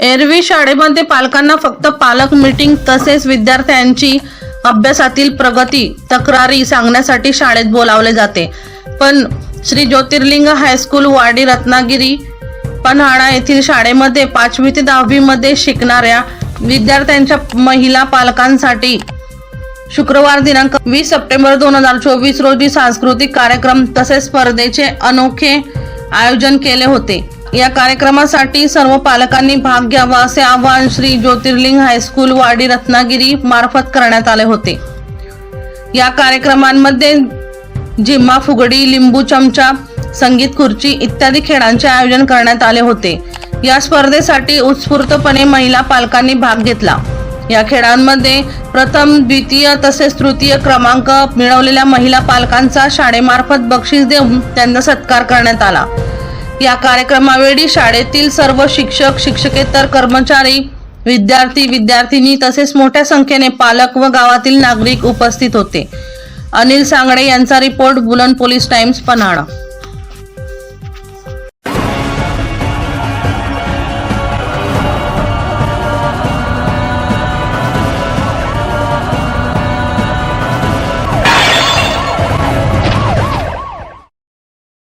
एरवी शाळेमध्ये पालकांना फक्त पालक मीटिंग तसेच विद्यार्थ्यांची अभ्यासातील प्रगती तक्रारी सांगण्यासाठी शाळेत बोलावले जाते. पण श्री ज्योतिर्लिंग हायस्कूल वाडी रत्नागिरी पन्हाळा येथील शाळेमध्ये पाचवी ते दहावीमध्ये शिकणाऱ्या विद्यार्थ्यांच्या महिला पालकांसाठी शुक्रवार दिनांक वीस सप्टेंबर दोन हजार चोवीस रोजी सांस्कृतिक कार्यक्रम तसेच स्पर्धेचे अनोखे आयोजन केले होते. या कार्यक्रमासाठी सर्व पालकांनी भाग घ्यावा असे आवाहन श्री ज्योतिर्लिंग हायस्कूल वाडी रत्नागिरी मार्फत करण्यात आले होते. या कार्यक्रमांमध्ये जिम्मा फुगडी लिंबू चमचा संगीत खुर्ची इत्यादी खेळांचे आयोजन करण्यात आले होते. या स्पर्धेसाठी उत्स्फूर्तपणे महिला पालकांनी भाग घेतला. या खेळांमध्ये प्रथम द्वितीय तसेच तृतीय क्रमांक मिळवलेल्या महिला पालकांचा शाळेमार्फत बक्षीस देऊन त्यांना सत्कार करण्यात आला. या कार्यक्रमावेळी शाळेतील सर्व शिक्षक शिक्षकेतर कर्मचारी विद्यार्थी विद्यार्थिनी तसेच मोठ्या संख्येने पालक व गावातील नागरिक उपस्थित होते. अनिल सांगडे यांचा रिपोर्ट बुलंद पोलीस टाइम्स पन्हाळा.